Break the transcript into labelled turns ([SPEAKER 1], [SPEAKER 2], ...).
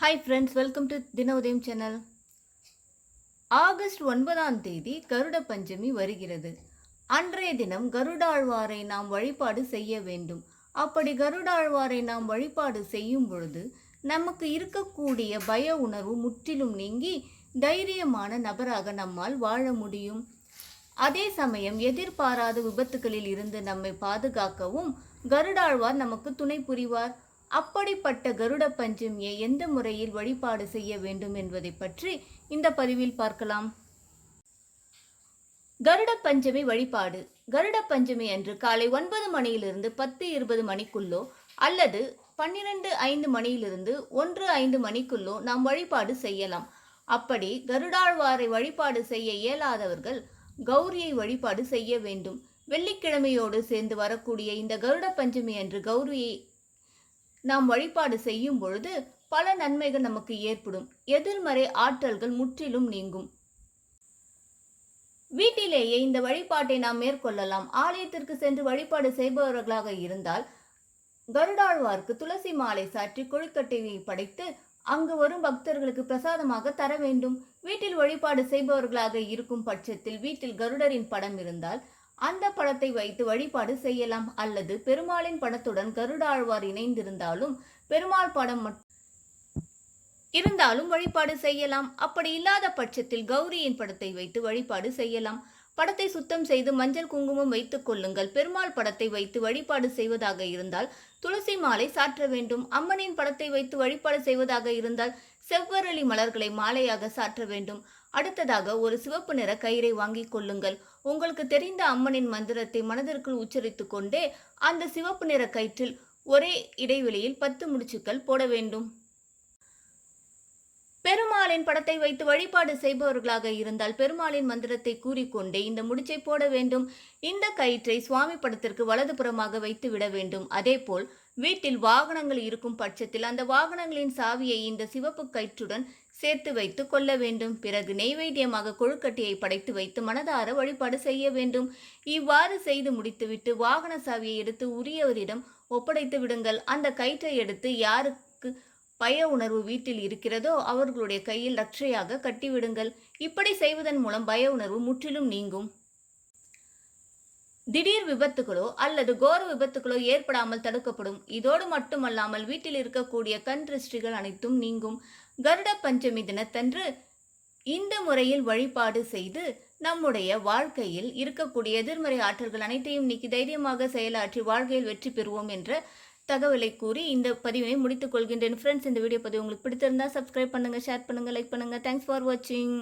[SPEAKER 1] Hi friends welcome to தின உதயம் channel August ஒன்பதாம் தேதி கருட பஞ்சமி வருகிறது. அன்றைய தினம் கருடாழ்வாரை நாம் வழிபாடு செய்ய வேண்டும். அப்படி கருடாழ்வாரை நாம் வழிபாடு செய்யும் பொழுது நமக்கு இருக்கக்கூடிய பய உணர்வு முற்றிலும் நீங்கி தைரியமான நபராக நம்மால் வாழ முடியும். அதே சமயம் எதிர்பாராத விபத்துகளில் இருந்து நம்மை பாதுகாக்கவும் கருடாழ்வார் நமக்கு துணை புரிவார். அப்படிப்பட்ட கருட பஞ்சமியை எந்த முறையில் வழிபாடு செய்ய வேண்டும் என்பதை பற்றி இந்த பதிவில் பார்க்கலாம். கருட பஞ்சமி வழிபாடு. கருட பஞ்சமி அன்று காலை ஒன்பது மணியிலிருந்து பத்து இருபது மணிக்குள்ளோ அல்லது பன்னிரண்டு ஐந்து மணியிலிருந்து ஒன்று ஐந்து மணிக்குள்ளோ நாம் வழிபாடு செய்யலாம். அப்படி கருடாழ்வாரை வழிபாடு செய்ய இயலாதவர்கள் கௌரியை வழிபாடு செய்ய வேண்டும். வெள்ளிக்கிழமையோடு சேர்ந்து வரக்கூடிய இந்த கருட பஞ்சமி அன்று கௌரியை நாம் வழிபாடு செய்யும் பொழுது பல நன்மைகள் நமக்கு ஏற்படும். எதிர்மறை ஆற்றல்கள் முற்றிலும் நீங்கும். வீட்டிலேயே இந்த வழிபாட்டை நாம் மேற்கொள்ளலாம். ஆலயத்திற்கு சென்று வழிபாடு செய்பவர்களாக இருந்தால் கருடாழ்வார்க்கு துளசி மாலை சாற்றி கொழுக்கட்டையை படைத்து அங்கு வரும் பக்தர்களுக்கு பிரசாதமாக தர வேண்டும். வீட்டில் வழிபாடு செய்பவர்களாக இருக்கும் பட்சத்தில் வீட்டில் கருடரின் படம் இருந்தால் அந்த படத்தை வைத்து வழிபாடு செய்யலாம். அல்லது பெருமாளின் படத்துடன் கருடாழ்வார் இணைந்திருந்தாலும் பெருமாள் படம் இருந்தாலும் வழிபாடு செய்யலாம். அப்படி இல்லாத பட்சத்தில் கௌரியின் படத்தை வைத்து வழிபாடு செய்யலாம். படத்தை சுத்தம் செய்து மஞ்சள் குங்குமம் வைத்துக் கொள்ளுங்கள். பெருமாள் படத்தை வைத்து வழிபாடு செய்வதாக இருந்தால் துளசி மாலை சாற்ற வேண்டும். அம்மனின் படத்தை வைத்து வழிபாடு செய்வதாக இருந்தால் செவ்வரளி மலர்களை மாலையாக சாற்ற வேண்டும். அடுத்ததாக ஒரு சிவப்பு நிற கயிறை வாங்கிக் கொள்ளுங்கள். உங்களுக்கு தெரிந்த அம்மனின் மந்திரத்தை மனதிற்குள் உச்சரித்துக் கொண்டே அந்த சிவப்பு நிற கயிற்றில் ஒரே இடைவெளியில் பத்து முடிச்சுக்கள் போட வேண்டும். பெருமாளின் படத்தை வைத்து வழிபாடு செய்பவர்களாக இருந்தால் பெருமாளின் மந்திரத்தை கூறிக்கொண்டே இந்த முடிச்சை போட வேண்டும். இந்த கயிற்றை சுவாமி படத்திற்கு வலதுபுறமாக வைத்து விட வேண்டும். அதேபோல் வீட்டில் வாகனங்கள் இருக்கும் பட்சத்தில் அந்த வாகனங்களின் சாவியை இந்த சிவப்பு கயிற்றுடன் சேர்த்து வைத்து கொள்ள வேண்டும். பிறகு நெய்வேத்தியமாக கொழுக்கட்டையை படைத்து வைத்து மனதார வழிபாடு செய்ய வேண்டும். இவ்வாறு செய்து முடித்துவிட்டு வாகன சாவியை எடுத்து உரியவரிடம் ஒப்படைத்து விடுங்கள். அந்த கயிற்றை எடுத்து யாருக்கு பய உணர்வு வீட்டில் இருக்கிறதோ அவர்களுடைய கையில் ரட்சையாக கட்டிவிடுங்கள். இப்படி செய்வதன் மூலம் பய உணர்வு முற்றிலும் நீங்கும். திடீர் விபத்துகளோ அல்லது கோர விபத்துகளோ ஏற்படாமல் தடுக்கப்படும். இதோடு மட்டுமல்லாமல் வீட்டில் இருக்கக்கூடிய கண் திருஷ்டிகள் அனைத்தும் நீங்கும். கருட பஞ்சமி தினத்தன்று இந்த முறையில் வழிபாடு செய்து நம்முடைய வாழ்க்கையில் இருக்கக்கூடிய எதிர்மறை ஆற்றல்கள் அனைத்தையும் நீக்கி தைரியமாக செயலாற்றி வாழ்க்கையில் வெற்றி பெறுவோம் என்ற தகவலை கூறி இந்த பதிவினை முடித்துக் கொள்கின்றேன். ஃப்ரெண்ட்ஸ் இந்த வீடியோ பதிவு உங்களுக்கு பிடித்திருந்தால் சப்ஸ்கிரைப் பண்ணுங்க ஷேர் பண்ணுங்கள் லைக் பண்ணுங்க. தேங்க்ஸ் ஃபார் வாட்சிங்